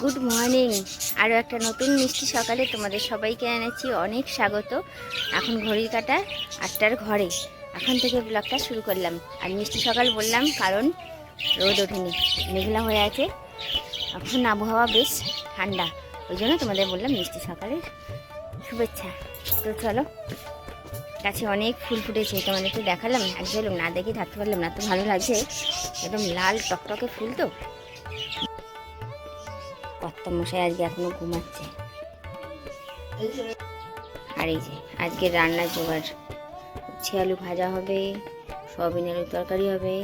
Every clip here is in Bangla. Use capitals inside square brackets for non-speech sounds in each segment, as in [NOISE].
গুড মর্নিং আরও একটা নতুন মিষ্টি সকালে তোমাদের সবাইকে এনেছি অনেক স্বাগত। এখন ঘড়ির কাটা আটটার ঘরে। এখন থেকে ব্লগটা শুরু করলাম। আর মিষ্টি সকাল বললাম, কারণ রোদ ওঠেনি, মেঘলা হয়ে আছে। এখন আবহাওয়া বেশ ঠান্ডা। ওই জন্য তোমাদের বললাম মিষ্টি সকালের শুভেচ্ছা। তো চলো, গাছে অনেক ফুল ফুটেছে। তোমাদেরকে দেখালাম এক না দেখে থাকতে পারলাম না। তো ভালো লাগছে। একদম লাল টকটকে ফুল তো। মশাই আজকে এখনও ঘুমাচ্ছে। আর এই যে, আজকে রান্নার জোগাড়। উচ্ছে আলু ভাজা হবে, সয়াবিন আলুর তরকারি হবে,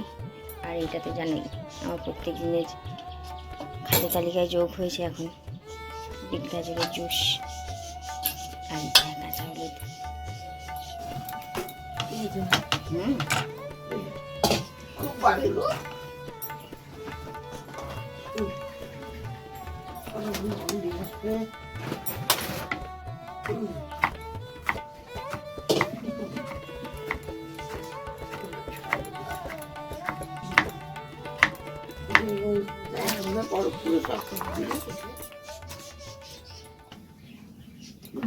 আর এটা তো জানি আমার প্রত্যেক দিনের খাদ্য তালিকায় যোগ হয়েছে এখন। বিট গাজরের জুস, আর কাঁচা হলুদ। হুম। গুড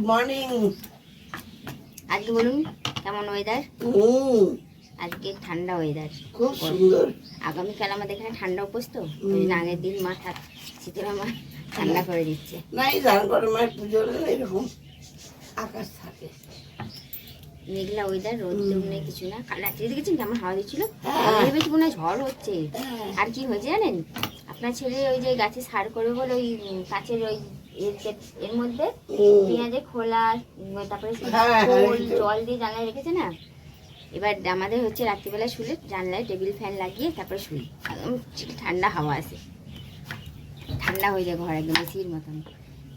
মর্নিং আজকে বলুন কেমন ওয়েদার আজকে ঠান্ডা ওয়েদার খুব সুন্দর। আগামীকাল আমাদের এখানে ঠান্ডা উপোস তো আগের দিন মা ঠাক শীতলা মা ঠান্ডা করে দিচ্ছে। না এই ধান করে মায়ের এরকম আকাশ থাকে। মেঘলা ওয়েদার রোদ নেই কিছু না। কাল রাত্রে দেখেছেন কেমন হাওয়া দিচ্ছিল? হ্যাঁ। ভেবেছি মনে ঝড় হচ্ছে। হ্যাঁ। আর কি হয়েছে জানেন? আপনার ছেলে ওই যে গাছে সার করবে বলে ওই কাঁচের ওই এর মধ্যে। পেঁয়াজে খোলা তারপরে হ্যাঁ। জল দিয়ে জানলায় রেখেছে না? এবার আমাদের হচ্ছে রাত্রিবেলা শুলে জানলায় টেবিল ফ্যান লাগিয়ে তারপরে ঠিক ঠান্ডা হাওয়া আসে ঠান্ডা হয়ে যায় ঘর একদম এসির মতন।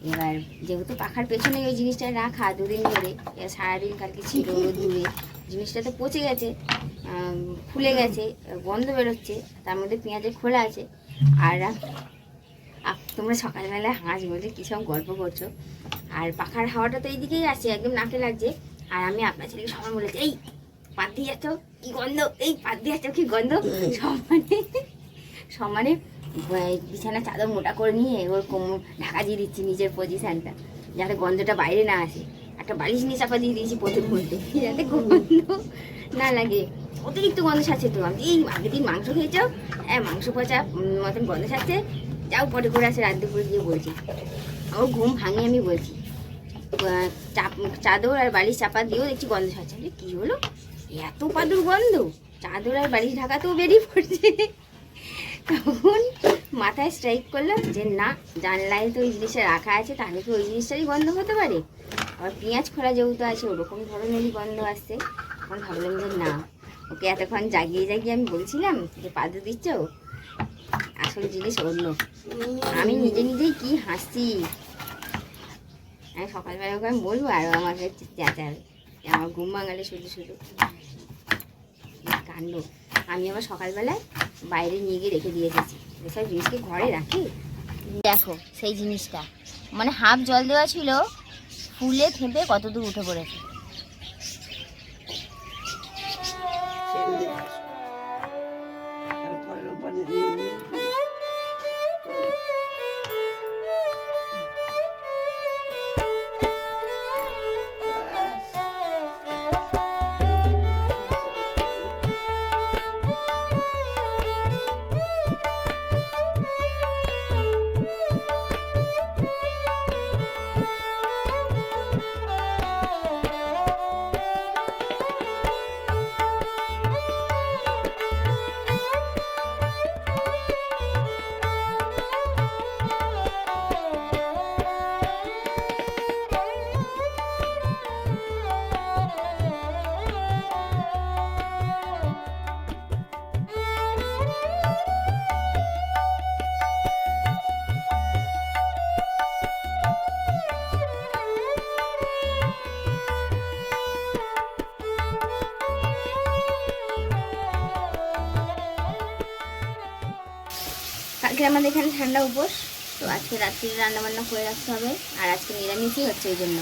এবার যেহেতু পাখার পেছনে ওই জিনিসটা রাখা দুদিন ধরে এবার সারাদিন কালকে ছিল রোদ্দুরে জিনিসটা তো পচে গেছে ফুলে গেছে গন্ধ বেরোচ্ছে তার মধ্যে পেঁয়াজের খোলা আছে। আর তোমরা সকালবেলায় হাঁস বলে কী সব গল্প করছ? আর পাখার হাওয়াটা তো এইদিকেই আসছে একদম নাকে লাগছে। আর আমি আপনার ছেলেকে সবাই বলেছি এই পাত দিয়ে যাচ্ছ কি গন্ধ? এই পাত দিয়ে যাচ্ছ কি গন্ধ? সমানে সমানে বিছানা চাদর মোটা করে নিয়ে ওর কোমর ঢাকা দিয়ে দিচ্ছি নিজের পজিশানটা যাতে গন্ধটা বাইরে না আসে। একটা বালিশ নিয়ে চাপা দিয়ে দিয়েছি প্রচুর মধ্যে যাতে গন্ধ না লাগে। অতিরিক্ত গন্ধ ছাড়ছে তো। আমি এই আগের দিন মাংস খেয়েছো? হ্যাঁ মাংস পচা মতন গন্ধ ছাড়ছে। যাও পটে করে আসে রাত দুপুরে গিয়ে বলছি। আমার ঘুম ভাঙে আমি বলছি। চাপ- চাদর আর বালিশ চাপা দিয়েও দেখছি গন্ধ বলি, কি হলো? এত পাদুর গন্ধ! চাদর আর বালিশ ঢাকাতেও বেরিয়ে পড়ছে। তখন মাথায় স্ট্রাইক করলাম যে, না, জানলায় তো ওই জিনিসটা রাখা আছে তাহলে কি ওই জিনিসটারই গন্ধ হতে পারে? আবার পেঁয়াজ খোলা যেহেতু আছে, ওরকম ধরনেরই গন্ধ আসছে। তখন ভাবলাম যে, না, ওকে এতক্ষণ জাগিয়ে জাগিয়ে আমি বলছিলাম যে পাদু দিচ্ছ? আসল জিনিস অন্য। আমি নিজে নিজেই কি হাসছি? আমি সকালবেলা ওকে আমি বলব আরও আমাকে চেঁচাবে। আমার ঘুম ভাঙালে শুধু শুধু কাণ্ড। আমি আবার সকালবেলায় বাইরে নিয়ে গিয়ে রেখে দিয়ে এসেছি এসব জিনিসকে ঘরে রাখি? দেখো, সেই জিনিসটা। মানে হাফ জল দেওয়া ছিল, ফুলে থেপে কত দূর উঠে পড়েছে। কালকে আমাদের এখানে ঠান্ডা উপোস। তো আজকে রাত্রি রান্নাবান্না করে রাখতে হবে। আর আজকে নিরামিষই হচ্ছে ওই জন্য।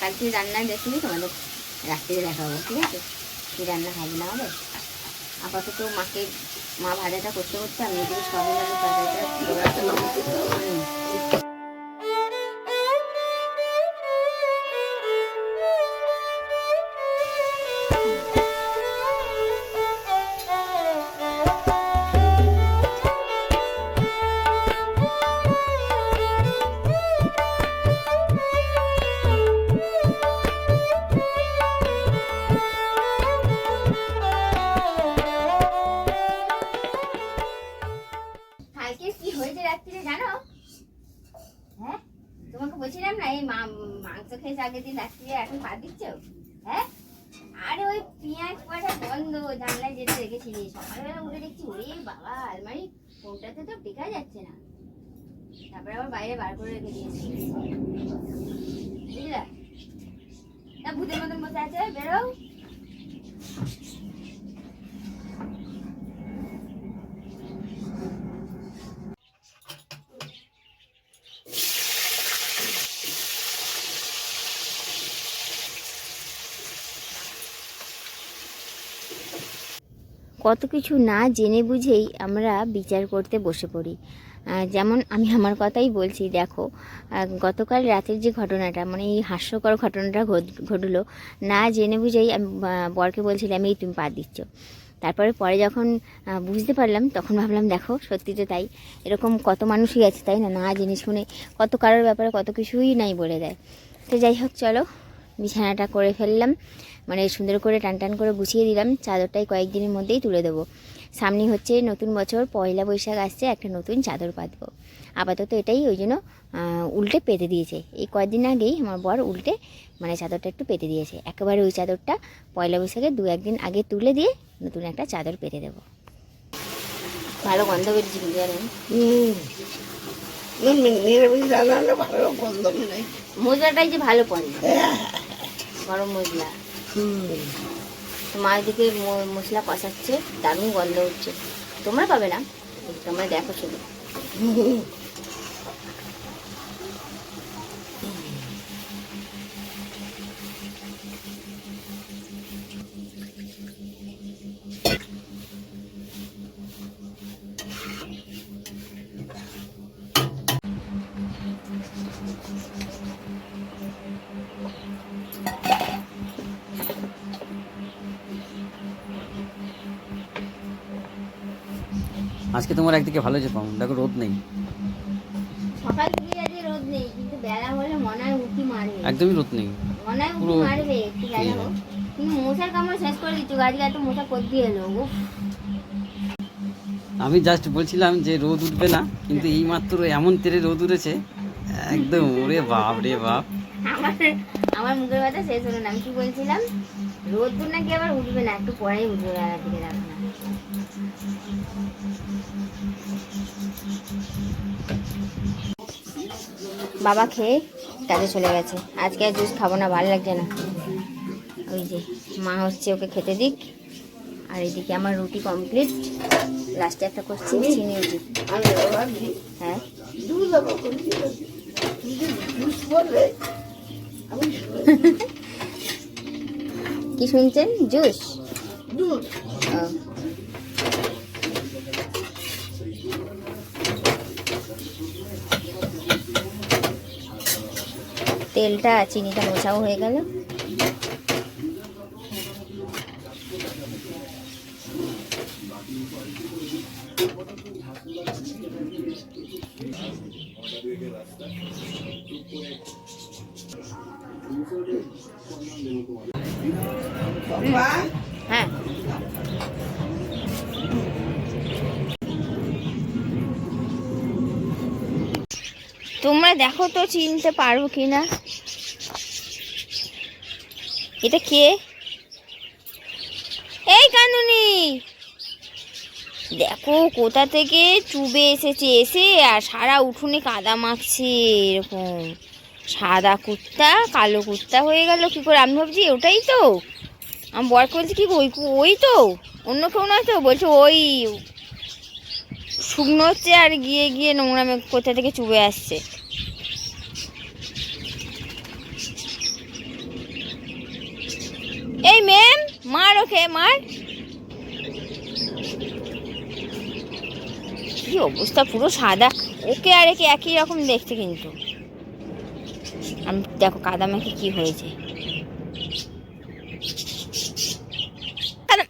কালকে রান্নার রেসিপি তোমাদের রাত্রিতে দেখাবো, ঠিক আছে? কী রান্না হবে না হবে? আপাতত মাকে, মা ভাজাটা করতে করতে আমি এদিকে সবই তরকারিটা পা দিচ্ছ হ্যাঁ? আরে ওই পেঁয়াজ কটা বন্ধ, জানলায় যেতে রেখেছিলি সকালবেলা উঠে দেখছি, ওরে বাবা, আলমারি ফোনটাতে তো টেকা যাচ্ছে না। তারপরে আবার বাইরে বার করে রেখে দিয়েছি। বুঝলা? তা ভূতের মতন বসে আছে, বেরো। কত কিছু না জেনে বুঝেই আমরা বিচার করতে বসে পড়ি। যেমন আমি আমার কথাই বলছি, দেখো গতকাল রাতের যে ঘটনাটা মানে এই হাস্যকর ঘটনাটা ঘটলো, না জেনে বুঝেই আমি বরকে বলছিলাম, এই তুমি পা দিচ্ছ। তারপরে পরে যখন বুঝতে পারলাম, তখন ভাবলাম, দেখো, সত্যি তো তাই। এরকম কত মানুষই আছে, তাই না? না জেনে শুনে কত কারোর ব্যাপারে কত কিছুই নাই বলে দেয়। তো যাই হোক, চলো, বিছানাটা করে ফেললাম। মানে সুন্দর করে টান টান করে গুছিয়ে দিলাম। চাদরটাই কয়েকদিনের মধ্যেই তুলে দেবো। সামনে হচ্ছে নতুন বছর পয়লা বৈশাখ আসছে একটা নতুন চাদর পাতবো। আপাতত এটাই ওই জন্য উল্টে পেতে দিয়েছে। এই কয়েকদিন আগেই আমার বর উল্টে মানে চাদরটা একটু পেতে দিয়েছে। একেবারে ওই চাদরটা পয়লা বৈশাখে দু একদিন আগে তুলে দিয়ে নতুন একটা চাদর পেতে দেবো। ভালো গন্ধ বেরিয়েছে কিন্তু জানেন। মশলাটাই যে ভালো পড়ে গরম মশলা। মা দিকে মশলা কষাচ্ছে দারুণ গন্ধ হচ্ছে। তোমরা পাবে না? তোমরা দেখো শুধু। আজকে তোমার একদিকে ভালো যেতাম দেখো রোদ নেই। সকাল থেকে আজ রোদ নেই কিন্তু বেলা হলে মনে হয় উঠি মারবে। একদমই রোদ নেই। মনে হয় উঠি মারবে একটু বেলা হোক। মশার কামড় শেষ করে দিচ্ছ আজকে এত মশা করতে এলো উফ, আমি জাস্ট বলছিলাম যে রোদ উঠবে না কিন্তু এই মাত্র এমন তেরে রোদ উঠেছে একদম ওরে বাপ রে বাপ। আমার মুখের কথা শেষ হলো না আমি কি বলছিলাম? রোদ্দুর নাকি আবার উঠবে না? একটু পরেই উঠবে বেলার দিকে বাবা খেয়ে কাজে চলে গেছে। আজকে আর জুস খাব না ভালো লাগছে না। ওই যে মা হচ্ছে ওকে খেতে দিক। আর এদিকে আমার রুটি কমপ্লিট লাস্টে একটা করছি চিনি রুটি হ্যাঁ? [LAUGHS] কি শুনছেন? জুস। ও। তেলটা চিনিটা মোছাও হয়ে গেল। হ্যাঁ। তোমরা দেখো তো চিনতে পারব কি না এটা কে? এই কানুনি! দেখো, কোথা থেকে চুবে এসেছে? এসে আর সারা উঠোনে কাদা মাখছে এরকম। সাদা কুত্তা কালো কুত্তা হয়ে গেল, কি করে? আমি ভাবছি ওটাই তো। আমি বরকে বলছি, কি ওই ওই তো? অন্য কেউ নয় তো? বলছে, ওই শুকনো হচ্ছে আর গিয়ে গিয়ে নোংরা কোথা থেকে চুবে আসছে। এই ম্যাম, মার ওকে, মার। কি অবস্থা, পুরো সাদা। ওকে আর একে একই রকম দেখতে কিন্তু। আমি, দেখো কাদা মেখে কি হয়েছে।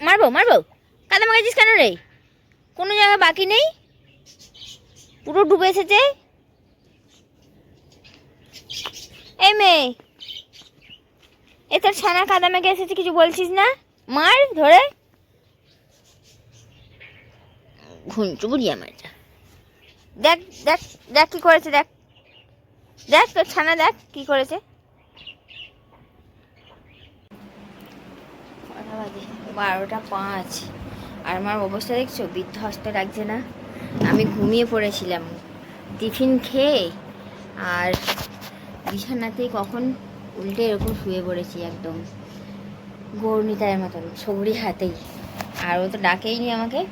মারবো মারবো। কাদা মাখাইছিস কেন রে? কোনো জায়গায় বাকি নেই? পুরো ডুবে এসেছে? এই মেয়ে এ তোর ছানা কাদা মেখে এসেছে কিছু বলছিস না? মার ধরে। ঘুঞ্চু বুড়ি আমার দেখ দেখ দেখ কি করেছে, দেখ। দেখ তোর ছানা, দেখ কি করেছে। বারোটা পাঁচ। আর আমার অবস্থা দেখছ? বিধ্বস্ত লাগছে না। আমি ঘুমিয়ে পড়েছিলাম। টিফিন খেয়ে, আর বিছানাতে কখন উল্টে এরকম শুয়ে পড়েছি একদম। গৌরনিতায়ের মতন সবরি হাতেই। আর ও তো ডাকেই নি আমাকে।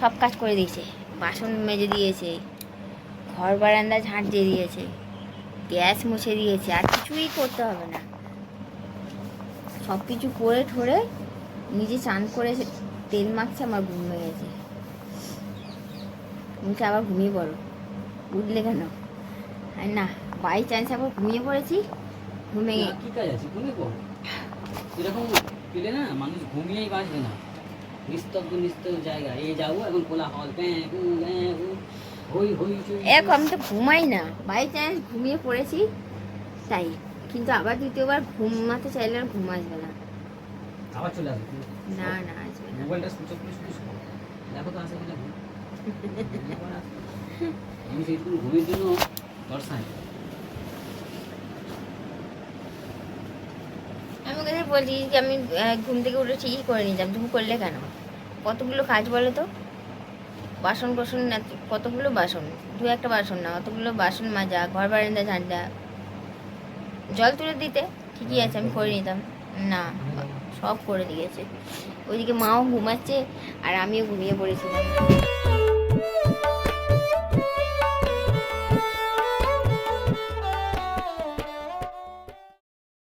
সব কাজ করে দিয়েছে। বাসন মেজে দিয়েছে, ঘর বারান্দা ঝাঁট দিয়ে দিয়েছে, গ্যাস মুছে দিয়েছে, আর কিছুই করতে হবে না। সব কিছু করে ঠোরে নিজে চান করে তেল মাখছে, আমার ঘুম হয়ে গেছে। তুমি আবার ঘুমিয়ে পড়ো। উঠলে কেন? আর না বাই চান্স আবার ঘুমিয়ে পড়েছি। ঘুমে কি কাজ আছে? ঘুমিয়ে পড়। এরকম পেলে না মানুষ ঘুমিয়েই বাঁচবে না। নিস্তব্ধ নিস্তব্ধ জায়গা। এই যাব এখন কোলা হল প্যাঁ পু, প্যাঁ পু, হই হই চই, এরকম আমি তো ঘুমাই না। বাই চান্স ঘুমিয়ে পড়েছি তাই। কিন্তু আবার দ্বিতীয়বার ঘুমাতে চাইলে আর ঘুম আসবে না। আবার চলে আসবে? না না আসবে মোবাইলটা সুইচ অফ করে। শোও। দেখো তো আসে কিনা ঘুম। [LAUGHS] আমি সেইটুকু ঘুমের জন্য দর্শাই আমি ওকে বলছি যে আমি ঘুম থেকে উঠে ঠিকই করে নিতাম তুমি করলে কেন? কতগুলো কাজ বলো তো? বাসন কোসন না, কতগুলো বাসন? দু একটা বাসন না, অতগুলো বাসন মাজা, ঘর বারান্দা, ঝান্ডা। জল তুলে দিতে, ঠিকই আছে, আমি করে নিতাম। না, সব করে দিয়েছে। ওইদিকে মাও ঘুমাচ্ছে আর আমিও ঘুমিয়ে পড়েছিলাম।